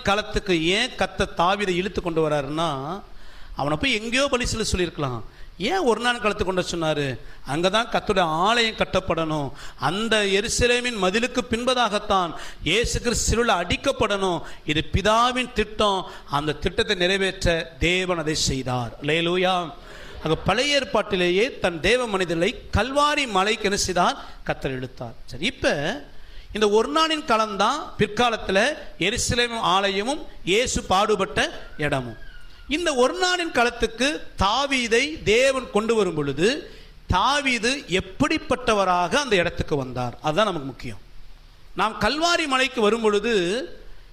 நாளின் காலத்துக்கு ஏன் கத்த தாவிதை இழுத்து கொண்டு வராருன்னா அவனை போய் எங்கேயோ பலி சொல்லியிருக்கலாம். ஏன் ஒரு நாள் காலத்து கொண்டு வர சொன்னாரு? அங்கதான் கத்துடைய ஆலயம் கட்டப்படணும். அந்த எருசலேமின் மதிலுக்கு பின்பதாகத்தான் இயேசு கிறிஸ்துவில் அடிக்கப்படணும். இது பிதாவின் திட்டம். அந்த திட்டத்தை நிறைவேற்ற தேவன் அதை செய்தார். லேலூயா அங்க பழைய ஏற்பாட்டிலேயே தன் தேவ மனிதர்களை கல்வாரி மலைக்கு என்ன செய்தார்? கத்தர் இழுத்தார். சரி இப்ப இந்த ஒரு நாளின் களம்தான் பிற்காலத்தில் எருசலேம் ஆலயமும் இயேசு பாடுபட்ட இடமும். இந்த ஒரு நாளின் களத்துக்கு தாவீதை தேவன் கொண்டு வரும் பொழுது தாவீது எப்படிப்பட்டவராக அந்த இடத்துக்கு வந்தார்? அதுதான் நமக்கு முக்கியம். நாம் கல்வாரி மலைக்கு வரும் பொழுது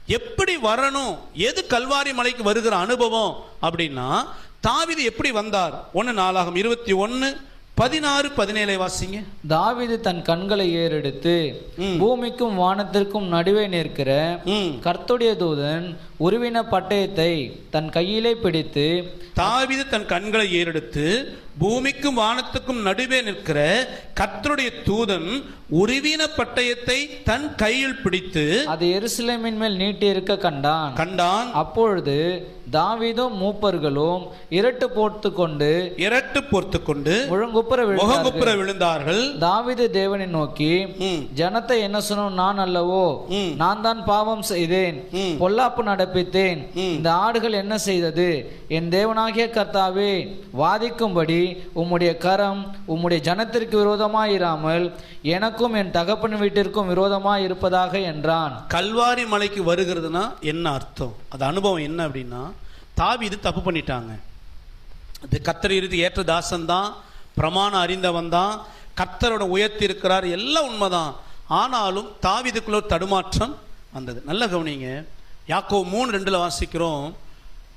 எப்படி வரணும் எது கல்வாரி மலைக்கு வருகிற அனுபவம் அப்படின்னா தாவீது எப்படி வந்தார்? ஒன்று நாளாகும். இருபத்தி ஒன்று பதினாறு பதினேழை வாசிங்க தாவீது தன் கண்களை ஏறெடுத்து. பூமிக்கும் வானத்திற்கும் நடுவே நிற்கிற ம் கர்த்தருடைய தூதன் உருவின பட்டயத்தை தன் கையிலே பிடித்து தாவீது தன் கண்களை ஏறெடுத்து பூமிக்கும் வானத்துக்கும் நடுவே நிற்கிற கர்த்தருடைய தூதன் உருவின பட்டயத்தை தன் கையில் பிடித்து அது எருசலேமின் மேல் நீட்டி இருக்க கண்டான். கண்டான். அப்பொழுது தாவீதும் மூப்பர்களும் இரட்டு போட்டு கொண்டு இரட்டு பொறுத்து கொண்டு முழங்குப்புற முகங்குப்புற விழுந்தார்கள். தாவீது தேவனை நோக்கி ஜனத்தை என்ன சொன்னோம்? நான் அல்லவோ. நான் தான் பாவம் செய்தேன். பொல்லாப்பு நடப்பித்தேன் ம். இந்த ஆடுகள் என்ன செய்தது? என் தேவனாகிய கர்த்தாவே வாதிக்கும்படி உம்முடைய கரம் உம்முடைய ஜனத்திற்கு விரோதமாயிராமல் எனக்கும் என் தகப்பன் வீட்டிற்கும் விரோதமாய் இருப்பதாக என்றான். கல்வாரி மலைக்கு வருகிறதுனா என்ன அர்த்தம்? அது அனுபவம் என்ன அப்படின்னா தாவீது தப்பு பண்ணிட்டாங்க. அது கத்தர் இறுதி ஏற்ற தாசன் தான் பிரமாணம் அறிந்தவன் தான் கத்தரோட உயர்த்தி இருக்கிறார் எல்லாம் உண்மைதான். ஆனாலும் தாவீதுக்குள்ள தடுமாற்றம் வந்தது. நல்ல கவனிங்க. யாக்கோ மூணு ரெண்டில் வாசிக்கிறோம்.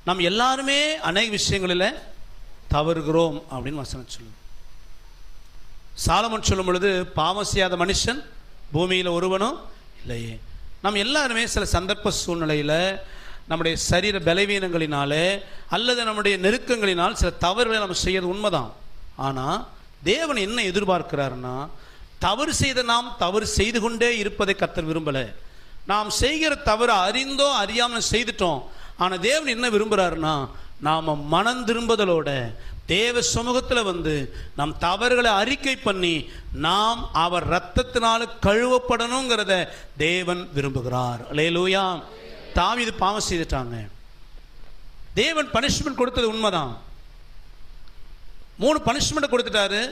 நாம் எல்லாருமே அநேக விஷயங்களில் தவறுகிறோம் அப்படின்னு வசனம் சொல்லுவோம் சாலமன் சொல்லும் பொழுது பாவம் செய்யாத மனுஷன் பூமியில் ஒருவனும் இல்லையே. நாம் எல்லாருமே சில சந்தர்ப்ப சூழ்நிலையில் நம்முடைய சரீர பலவீனங்களினாலே அல்லது நம்முடைய நெருக்கங்களினால் சில தவறுகளை நம்ம செய்யறது உண்மைதான். ஆனால் தேவன் என்ன எதிர்பார்க்கிறாருன்னா தவறு செய்த நாம் தவறு செய்து கொண்டே இருப்பதை கத்தர் விரும்பலை. நாம் செய்கிற தவறு அறிந்தோ அறியாமல் செய்துட்டோம். ஆனால் தேவன் என்ன விரும்புகிறாருன்னா நாம் மனம் திரும்புதலோட தேவ சமூகத்தில் வந்து நம் தவறுகளை அறிக்கை பண்ணி நாம் அவர் ரத்தத்தினால் கழுவப்படணுங்கிறத தேவன் விரும்புகிறார். லேலூயா இது பாவம் செய்துட்டாங்க. தேவன் பனிஷ்மெண்ட் கொடுத்தது உண்மைதான். மூணு பனிஷ்மெண்ட் கொடுத்துட்டாரு.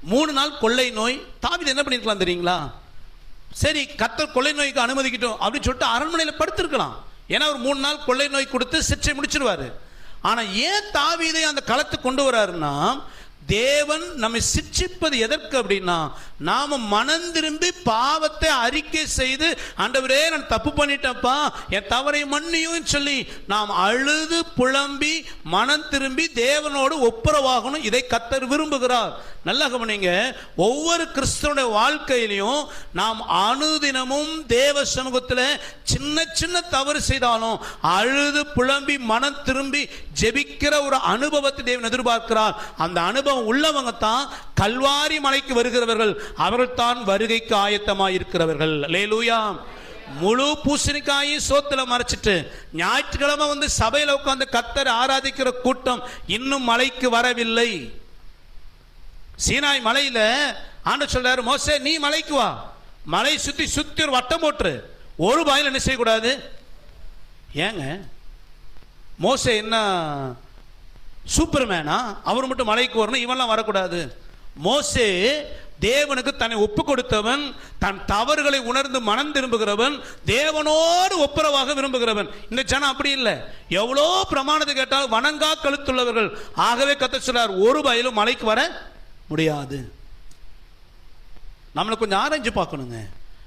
மூணு நாள் கொள்ளை நோய். தாவிது என்ன பண்ணிருக்கலாம் தெரியுங்களா? சரி கத்தர் கொள்ளை நோய்க்கு அனுமதிக்கட்டும் அப்படின்னு சொல்லிட்டு அரண்மனையில் படுத்திருக்கலாம். ஏன்னா ஒரு மூணு நாள் கொள்ளை நோய் கொடுத்து சிற்றை முடிச்சிருவாரு. ஆனால் ஏன் தாவீதை அந்த களத்துக்கு கொண்டு வராருன்னா தேவன் நம்மை சிட்சிப்பது எதற்கு அப்படின்னா நாம மனம் திரும்பி பாவத்தை அறிக்கை செய்து ஆண்டவரே நான் தப்பு பண்ணிட்டேன்ப்பா. என் தவறை மன்னியும் சொல்லி நாம் அழுது புலம்பி மனம் திரும்பி தேவனோடு ஒப்புரவாகணும். இதை கத்தர் விரும்புகிறார். நல்லா கவனிங்க. ஒவ்வொரு கிறிஸ்தனுடைய வாழ்க்கையிலையும் நாம் அனுதினமும் தேவ சமூகத்தில் சின்ன சின்ன தவறு செய்தாலும் அழுது புலம்பி மனம் திரும்பி ஜெபிக்கிற ஒரு அனுபவத்தை தேவன் எதிர்பார்க்கிறார். அந்த அனுபவம் அனுபவம் உள்ளவங்க தான் கல்வாரி மலைக்கு வருகிறவர்கள். அவர்கள் தான் வருகைக்கு ஆயத்தமாக இருக்கிறவர்கள் லேலூயா முழு பூசணிக்காயும் சோத்துல மறைச்சிட்டு ஞாயிற்றுக்கிழமை வந்து சபையில் உட்காந்து கத்தர் ஆராதிக்கிற கூட்டம் இன்னும் மலைக்கு வரவில்லை. சீனாய் மலையில ஆண்டு சொல்றாரு மோசே நீ மலைக்கு வா. மலை சுத்தி சுத்தி ஒரு வட்டம் போட்டுரு. ஒரு பாயில் என்ன செய்யக்கூடாது? ஏங்க மோசே என்ன சூப்பர்மேனா? அவர் மட்டும் மலைக்கு வரணும் இவன்லாம் வரக்கூடாது. மோசே தேவனுக்கு தன்னை ஒப்பு கொடுத்தவன் தன் தவறுகளை உணர்ந்து மனம் திரும்புகிறவன் தேவனோடு ஒப்புரவாக விரும்புகிறவன். இந்த ஜனம் அப்படி இல்லை. எவ்வளோ பிரமாணத்தை கேட்டால் வணங்கா கழுத்துள்ளவர்கள். ஆகவே கத்த சொல்றார் ஒரு பயிலும் மலைக்கு வர முடியாது. நம்மளை கொஞ்சம் ஆராய்ஞ்சு பார்க்கணுங்க.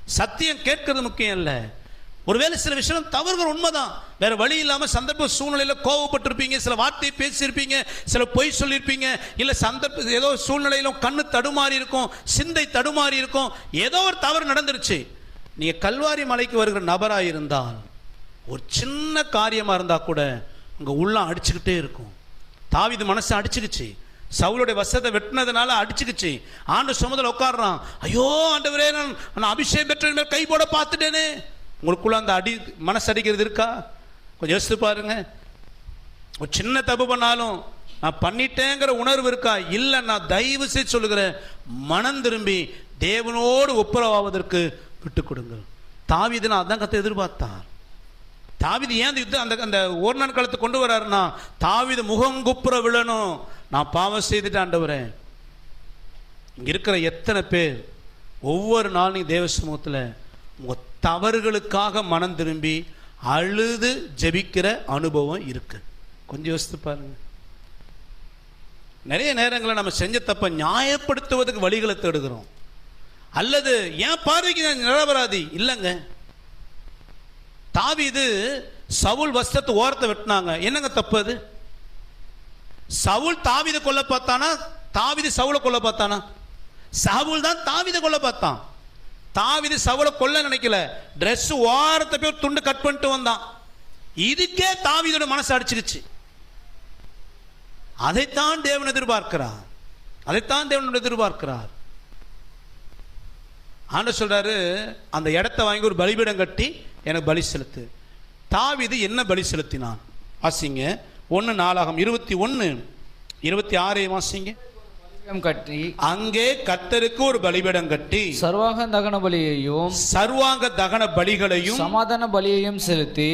சத்தியம் கேட்கறது முக்கியம் இல்லை. ஒருவேளை சில விஷயம் தவறுகள் உண்மைதான். வேற வழி இல்லாம சந்தர்ப்ப சூழ்நிலையில கோவப்பட்டிருப்பீங்க சில வார்த்தையை பேசியிருப்பீங்க சில பொய் சொல்லியிருப்பீங்க இல்ல சந்தர்ப்ப ஏதோ சூழ்நிலையிலும் கண்ணு தடுமாறி இருக்கும் சிந்தை தடுமாறி இருக்கும் ஏதோ ஒரு தவறு நடந்துருச்சு. நீங்கள் கல்வாரி மலைக்கு வருகிற நபரா இருந்தால் ஒரு சின்ன காரியமா இருந்தா கூட உங்க உள்ளம் அடிச்சுக்கிட்டே இருக்கும். தாவிது மனசு அடிச்சுக்கிச்சு. சவுளுடைய வசத்தை வெட்டினதுனால அடிச்சுக்கிச்சு. ஆண்டு சுமதில் உட்காடுறான் ஐயோ ஆண்டவரே நான் நான் அபிஷேகம் பெற்ற கை போட பார்த்துட்டேனே. உங்களுக்குள்ள அந்த அடி மனசு அடிக்கிறது இருக்கா? கொஞ்சம் யோசித்து பாருங்க. ஒரு சின்ன தப்பு பண்ணாலும் நான் பண்ணிட்டேங்கிற உணர்வு இருக்கா? இல்லை நான் தயவு செய்து சொல்லுகிறேன். மனம் திரும்பி தேவனோடு ஒப்புரவாவதற்கு விட்டு கொடுங்கள். தாவீது நான் அதான் கத்தை எதிர்பார்த்தான். தாவீது ஏன் அந்த யுத்தம் அந்த அந்த ஒரு நாள் காலத்தை கொண்டு வராருன்னா முகம் முகங்குப்புற விழணும். நான் பாவம் செய்துட்டு ஆண்டவரேன் இங்கே இருக்கிற எத்தனை பேர் ஒவ்வொரு நாளும் தேவ சமூகத்தில் உங்கள் தவறுகளுக்காக மனம் திரும்பி அழுது ஜெபிக்கிற அனுபவம் இருக்கு. கொஞ்சம் யோசித்து பாருங்க. நிறைய நேரங்களில் நம்ம செஞ்ச தப்பை நியாயப்படுத்துவதற்கு வழிகளை தேடுகிறோம். அல்லது ஏன் பார்வைக்கு நான் நிரபராதி? இல்லைங்க. தாவிது சவுல் வஸ்திரத்தை ஓரத்தை வெட்டினாங்க. என்னங்க தப்பு அது? சவுல் தாவித கொல்ல பார்த்தானா? தாவிது சவுளை கொல்ல பார்த்தானா? சவுல் தான் தாவிதை கொல்ல பார்த்தான். தாவிது சவுல கொல்ல நினைக்கல. ட்ரெஸ் ஓரத்தை போய் ஒரு துண்டு கட் பண்ணிட்டு வந்தான். இதுக்கே தாவிதோட மனசு அடிச்சிருச்சு. அதைத்தான் தேவன் எதிர்பார்க்கிறார். அதைத்தான் தேவன் எதிர்பார்க்கிறார். ஆண்டு சொல்றாரு அந்த இடத்த வாங்கி ஒரு பலிபீடம் கட்டி எனக்கு பலி செலுத்து. தாவிது என்ன பலி செலுத்தினான்? வாசிங்க. ஒன்று நாலாகும் இருபத்தி ஒன்று இருபத்தி ஆறையும் வாசிங்க. கட்டி அங்கே கர்த்தருக்கு ஒரு பலிபீடம் கட்டி சர்வாக தகன பலியையும் சர்வாங்க தகன பலிகளையும் சமாதான பலியையும் செலுத்தி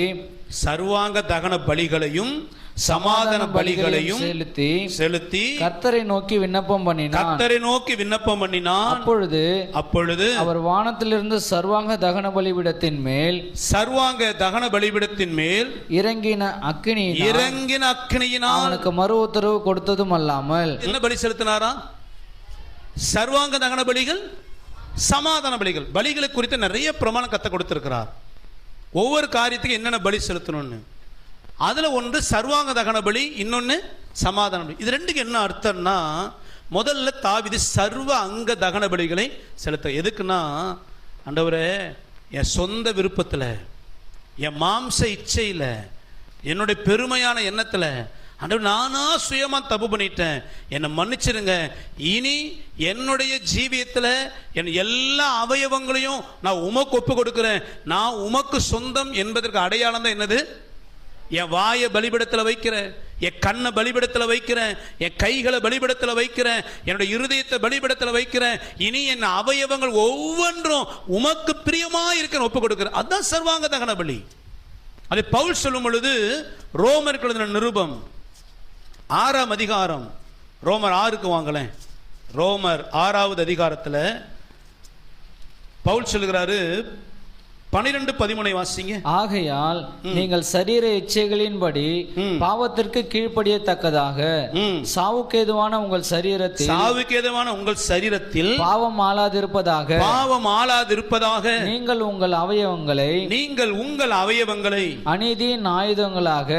சர்வாங்க தகன பலிகளையும் சமாதான பலிகளையும் செலுத்தி செலுத்தி கர்த்தரை நோக்கி விண்ணப்பம் பண்ணினான். கர்த்தரை நோக்கி விண்ணப்பம் பண்ணினான். அப்பொழுது அப்பொழுது அவர் வானத்திலிருந்து சர்வாங்க தகன பலிபீடத்தின் மேல் சர்வாங்க தகன பலிபீடத்தின் மேல் இறங்கின அக்கினியினால் இறங்கின அக்னியினால் அவனுக்கு மறு உத்தரவு கொடுத்ததும் அல்லாமல் என்ன பலி செலுத்தினாரா? சர்வாங்க தகன பலிகள் சமாதான பலிகள். பலிகளை குறித்து நிறைய பிரமாணம் கத்த கொடுத்திருக்கிறார். ஒவ்வொரு காரியத்துக்கும் என்னென்ன பலி செலுத்தணும்னு? அதில் ஒன்று சர்வாங்க தகன பலி இன்னொன்று சமாதான பலி. இது ரெண்டுக்கு என்ன அர்த்தம்னா முதல்ல தாவிது சர்வ அங்க தகன பலிகளை செலுத்த. எதுக்குன்னா ஆண்டவரே என் சொந்த விருப்பத்தில் என் மாம்ச இச்சையில் என்னுடைய பெருமையான எண்ணத்தில் ஆண்டவர் நானா சுயமாக தப்பு பண்ணிட்டேன். என்னை மன்னிச்சிருங்க. இனி என்னுடைய ஜீவியத்தில் என் எல்லா அவயவங்களையும் நான் உமக்கு ஒப்பு கொடுக்குறேன். நான் உமக்கு சொந்தம் என்பதற்கு அடையாளம் தான் என்னது? என் வாயை பலிபிடத்தில் வைக்கிறேன் என் கண்ணை பலிபிடத்தில் வைக்கிறேன் என் கைகளை பலிபிடத்தில் வைக்கிறேன் என்னுடைய இருதயத்தை பலிபிடத்தில் வைக்கிறேன். இனி என் அவயவங்கள் ஒவ்வொன்றும் உமக்கு பிரியமாக இருக்கிற ஒப்பு கொடுக்கிறேன். அதுதான் சர்வாங்க தகன பலி அதை பவுல் சொல்லும் பொழுது ரோமர் எழுதின நிருபம் ஆறாம் அதிகாரம் ரோமர் ஆறுக்கு வாங்கலேன் ரோமர் ஆறாவது அதிகாரத்தில் பவுல் சொல்லுகிறாரு பனிரெண்டு பதிமூனை வாசிங்க ஆகையால் நீங்கள் சரீர இச்சைகளின்படி. பாவத்திற்கு கீழ்ப்படியத்தக்கதாக ம். சாவுக்கேதுவான உங்கள் சரீரத்தில் சாவுக்கு ஏதுவான உங்கள் சரீரத்தில் பாவம் ஆளாதிருப்பதாக பாவம் ஆளாதிருப்பதாக நீங்கள் உங்கள் அவயவங்களை நீங்கள் உங்கள் அவயவங்களை அநீதியின் ஆயுதங்களாக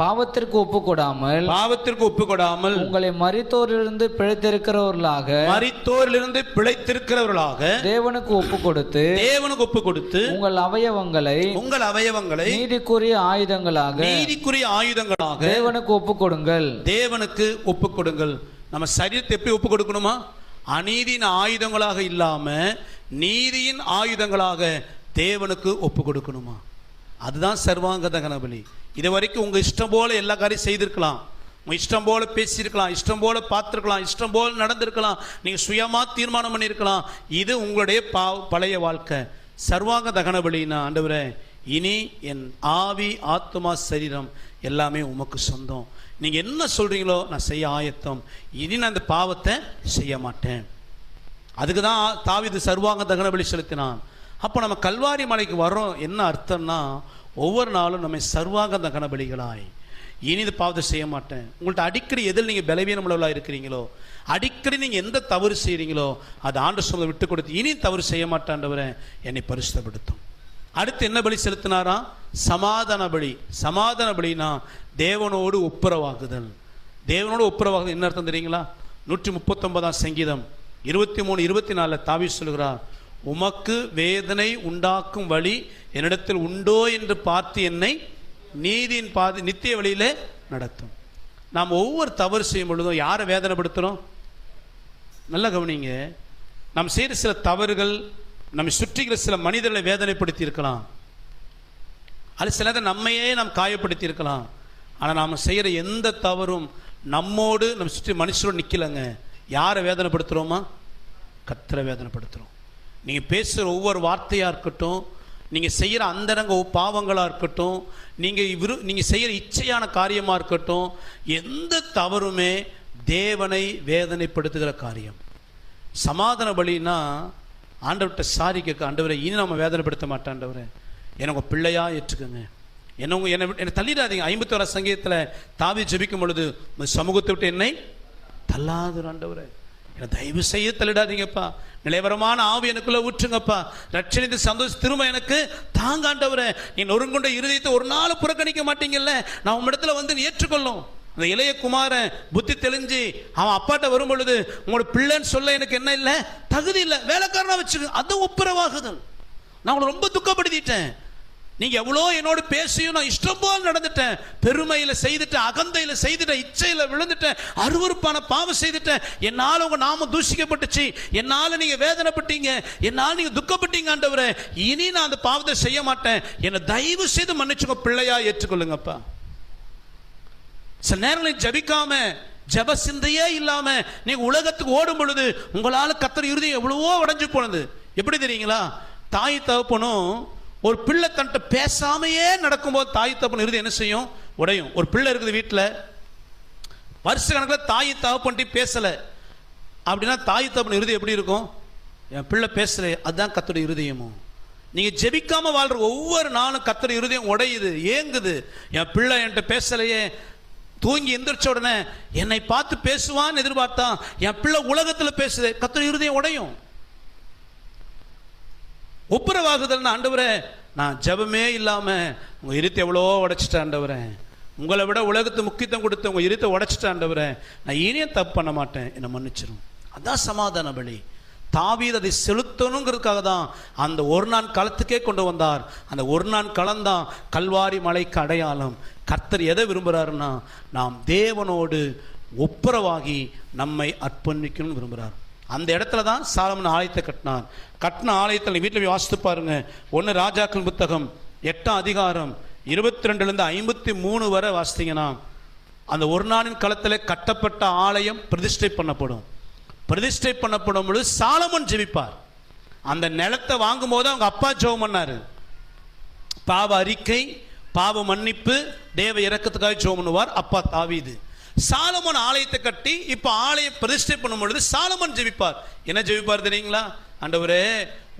பாவத்திற்கு ஒப்புக்கொடாமல் பாவத்திற்கு ஒப்புக்கொடாமல் உங்களை மரித்தோரிலிருந்து பிழைத்திருக்கிறவர்களாக மரித்தோரிலிருந்து பிழைத்திருக்கிறவர்களாக தேவனுக்கு ஒப்பு கொடுத்து தேவனுக்கு ஒப்பு கொடுத்து உங்கள் அவயவங்களை உங்கள் அவயவங்களை நீதிக்குரிய ஆயுதங்களாக நீதிக்குரிய ஆயுதங்களாக தேவனுக்கு ஒப்பு கொடுங்கள் தேவனுக்கு ஒப்பு கொடுங்கள் நம்ம சரீரத்தை எப்படி ஒப்பு கொடுக்கணுமா அநீதியின் ஆயுதங்களாக இல்லாம நீதியின் ஆயுதங்களாக தேவனுக்கு ஒப்பு கொடுக்கணுமா அதுதான் சர்வாங்க தகன பலி இது வரைக்கும் உங்க இஷ்டம் போல எல்லா காரியம் செய்திருக்கலாம். உங்க இஷ்டம் போல பேசியிருக்கலாம் இஷ்டம் போல பார்த்துருக்கலாம் இஷ்டம் போல நடந்திருக்கலாம். நீங்க சுயமா தீர்மானம் பண்ணியிருக்கலாம். இது உங்களுடைய பா பழைய வாழ்க்கை. சர்வாங்க தகன பலினா ஆண்டவரே இனி என் ஆவி ஆத்மா சரீரம் எல்லாமே உமக்கு சொந்தம். நீங்கள் என்ன சொல்கிறீங்களோ நான் செய்ய ஆயத்தம். இனி நான் அந்த பாவத்தை செய்ய மாட்டேன். அதுக்கு தான் தாவிது சர்வாங்க தகன பலி செலுத்தினான். அப்போ நம்ம கல்வாரி மலைக்கு வரோம் என்ன அர்த்தம்னா ஒவ்வொரு நாளும் நம்ம சர்வாங்க தகன பலிகளாய். இனி இது பாவத்தை செய்ய மாட்டேன். உங்கள்ட்ட அடிக்கடி எதில் நீங்கள் பலவீனம் உள்ளவர்களாக இருக்கிறீங்களோ அடிக்கடி நீங்கள் எந்த தவறு செய்கிறீங்களோ அது ஆண்டு சொல்ல விட்டு கொடுத்து இனி தவறு செய்ய மாட்டான்றவரை என்னை பரிசுத்தப்படுத்தும். அடுத்து என்ன பலி செலுத்தினாரா? சமாதான பலி. சமாதான பலினா தேவனோடு ஒப்புரவாகுதல் தேவனோடு ஒப்புரவாகுதல் என்ன அர்த்தம் தெரியுங்களா? நூற்றி முப்பத்தொன்பதாம் சங்கீதம் இருபத்தி மூணு இருபத்தி நாலில் தாவி சொல்கிறார் உமக்கு வேதனை உண்டாக்கும் வழி என்னிடத்தில் உண்டோ என்று பார்த்து என்னை நீதியின் பாதை நித்திய வழியிலே நடத்தும். நாம் ஒவ்வொரு தவறு செய்யும் பொழுதும் யாரை வேதனைப்படுத்துகிறோம் நல்லா கவனிங்க. நாம் செய்கிற சில தவறுகள் நம்மை சுற்றிக்கிற சில மனிதர்களை வேதனைப்படுத்தி இருக்கலாம் அது சிலதை நம்மையே நாம் காயப்படுத்தி இருக்கலாம் ஆனால் நாம் செய்கிற எந்த தவறும் நம்மோடு நம்ம சுற்றி மனுஷரோடு நிற்கலைங்க யாரை வேதனைப்படுத்துகிறோமா கத்தரை வேதனைப்படுத்துகிறோம் நீங்கள் பேசுகிற ஒவ்வொரு வார்த்தையாக இருக்கட்டும் நீங்கள் செய்கிற அந்தரங்க பாவங்களாக இருக்கட்டும் நீங்கள் விரு நீங்கள் செய்கிற இச்சையான காரியமாக இருக்கட்டும் எந்த தவறுமே தேவனை வேதனைப்படுத்துகிற காரியம். சமாதான பலினா ஆண்டவர்கிட்ட சாரி கேட்க ஆண்டவரை இனி நம்ம வேதனைப்படுத்த மாட்டாண்டவரே எனக்கு உங்கள் பிள்ளையா ஏற்றுக்கோங்க. என்ன உங்கள் என்னை என்னை தள்ளிடாதீங்க. ஐம்பத்தோரா சங்கீதத்தில் தாவி ஜபிக்கும் பொழுது சமூகத்தை விட்டு என்னை தள்ளாது என்னை தயவு செய்ய தள்ளிடாதீங்கப்பா. நிலைவரமான ஆவி எனக்குள்ள ஊற்றுங்கப்பா. ரட்சணித்து சந்தோஷம் திரும்ப எனக்கு. தாங்காண்டவரை நீ நொறுங்குண்ட இருதயத்தை ஒரு நாள் புறக்கணிக்க மாட்டீங்கல்ல. நான் உம்மிடத்துல வந்து ஏற்றுக்கொள்ளும். அந்த இளைய குமாரன் புத்தி தெளிஞ்சு அவன் அப்பாட்ட வரும் பொழுது உங்களோட பிள்ளைன்னு சொல்ல எனக்கு என்ன இல்லை? தகுதி இல்லை. வேலைக்காரனா வச்சுக்க. அது ஒப்புரவாகுதல். நான் உங்களை ரொம்ப துக்கப்படுத்திட்டேன். நீங்க எவ்வளோ என்னோடு பேசியும் நான் இஷ்டம் போல் நடந்துட்டேன். பெருமையில செய்துட்டேன் அகந்தையில செய்துட்டேன் இச்சையில விழுந்துட்டேன் அருவருப்பான பாவம் செய்துட்டேன். என்னால் உங்க நாம தூஷிக்கப்பட்டுச்சு. என்னால் நீங்க வேதனைப்பட்டீங்க. என்னால் நீங்க துக்கப்பட்டீங்க ஆண்டவரே. இனி நான் அந்த பாவத்தை செய்ய மாட்டேன். என்னை தயவு செய்து மன்னிச்சுங்க பிள்ளையா ஏற்றுக்கொள்ளுங்கப்பா. சில நேரங்களில் ஜபிக்காம ஜப சிந்தையே இல்லாம நீங்க உலகத்துக்கு ஓடும் பொழுது உங்களால கத்தர் இறுதி எவ்வளவோ உடஞ்சு போனது. எப்படி தெரியுங்களா? தாய் தகப்பனும் ஒரு பிள்ளை தன்ட்ட பேசாமையே நடக்கும்போது தாய் தகப்பன் இறுதி என்ன செய்யும்? உடையும். ஒரு பிள்ளை இருக்குது வீட்டில் வருஷ கணக்கில் தாய் தகப்பன்ட்டி பேசலை. அப்படின்னா தாய் தகப்பன் இறுதி எப்படி இருக்கும்? என் பிள்ளை பேசலை அதுதான் கத்துடைய இருதயமும் நீங்கள் ஜெபிக்காம வாழ்கிற ஒவ்வொரு நாளும் கத்தோட இருதயம் உடையுது ஏங்குது. என் பிள்ளை என்கிட்ட பேசலையே தூங்கி எந்திரிச்ச உடனே என்னை பார்த்து பேசுவான்னு எதிர்பார்த்தான். என் பிள்ளை உலகத்தில் பேசுது கத்தோட இருதயம் உடையும். ஒப்புரவாகுதல்னு ஆண்டவரே நான் ஜெபமே இல்லாமல் உங்கள் இருத்தை எவ்வளோ உடைச்சிட்டேன் ஆண்டவரேன் உங்களை விட உலகத்து முக்கியத்துவம் கொடுத்து உங்கள் இருத்தை உடைச்சிட்டேன் ஆண்டவரேன் நான் இனியும் தப்பு பண்ண மாட்டேன் என்னை மன்னிச்சிடும் அதான் சமாதான பலி. தாவீர் அதை செலுத்தணுங்கிறதுக்காக தான் அந்த ஒரு நாள் களத்துக்கே கொண்டு வந்தார். அந்த ஒரு நாள் களம்தான் கல்வாரி மலைக்கு அடையாளம். கர்த்தர் எதை விரும்புகிறாருன்னா நாம் தேவனோடு ஒப்புரவாகி நம்மை அர்ப்பணிக்கணும்னு விரும்புகிறார் அந்த இடத்துல தான் சாலமன் ஆலயத்தை கட்டினார் கட்டின ஆலயத்தில் வீட்டில் போய் வாசித்து பாருங்க. ஒன்று ராஜாக்கள் புத்தகம் எட்டாம் அதிகாரம் இருபத்தி ரெண்டுலேருந்து ஐம்பத்தி மூணு வரை வாசித்தீங்கன்னா அந்த ஒரு நாளின் களத்தில் கட்டப்பட்ட ஆலயம் பிரதிஷ்டை பண்ணப்படும். பிரதிஷ்டை பண்ணப்படும் பொழுது சாலமன் ஜெபிப்பார். அந்த நிலத்தை வாங்கும்போது அவங்க அப்பா ஜெபம் பண்ணார். பாவ அறிக்கை பாவ மன்னிப்பு தேவ இறக்கத்துக்காக ஜெபம் பண்ணுவார் அப்பா தாவீது. சாலமன் ஆலயத்தை கட்டி இப்ப ஆலயம் பிரதிஷ்டை பண்ணும் பொழுது சாலமன் ஜெபிப்பார். என்ன ஜெபிப்பார் தெரியுங்களா? ஆண்டவரே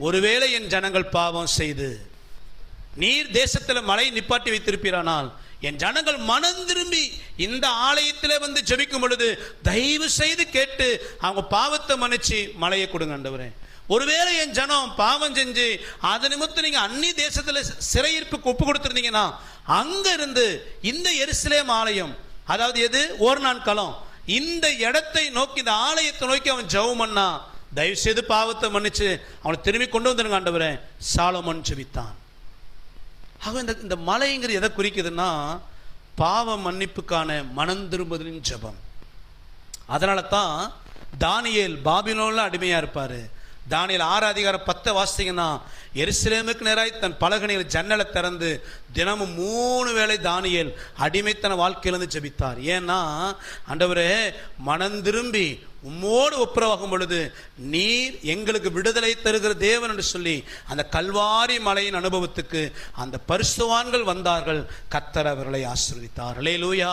ஒருவேளை என் ஜனங்கள் பாவம் செய்து நீர் தேசத்தில் மழை நிப்பாட்டி வைத்திருப்பீரானால் என் ஜனங்கள் மனம் திரும்பி இந்த ஆலயத்தில் வந்து ஜெபிக்கும் பொழுது தயவு செய்து கேட்டு அவங்க பாவத்தை மன்னிச்சு மழையை கொடுங்க ஆண்டவரே. ஒருவேளை என் ஜனம் பாவம் செஞ்சு அது நிமித்தம் நீங்கள் அந்நி தேசத்தில் சிறையிருப்புக்கு ஒப்பு கொடுத்துருந்தீங்கன்னா அங்கே இருந்து இந்த எருசலேம் ஆலயம் அதாவது எது? ஒரு நாள் களம் இந்த இடத்தை நோக்கி இந்த ஆலயத்தை நோக்கி அவன் ஜெபம் பண்ணா. தயவு செய்து பாவத்தை மன்னிச்சு அவனை திரும்பி கொண்டு வந்துருங்க ஆண்டவரே. சாலமன் ஜெபித்தான். ஆக இந்த இந்த மலைங்கிறது எதை குறிக்குதுன்னா பாவ மன்னிப்புக்கான மனம் திரும்புதலின் ஜெபம். அதனால தான் தானியேல் பாபிலோன்ல அடிமையா இருப்பாரு. தானியில் ஆறு அதிகாரம் பத்தை வாசிங்கன்னா எருசலேமுக்கு நேராய் தன் பலகணியில் ஜன்னலை திறந்து தினமும் மூணு வேளை தானியல் அடிமைத்தன வாழ்க்கையிலிருந்து ஜெபித்தார். ஏன்னா ஆண்டவரே மனம் திரும்பி உம்மோடு ஒப்புரவாகும் பொழுது நீர் எங்களுக்கு விடுதலை தருகிற தேவன் என்று சொல்லி அந்த கல்வாரி மலையின் அனுபவத்துக்கு அந்த பரிசுவான்கள் வந்தார்கள். கத்தர் அவர்களை ஆசீர்வதித்தார். லூயா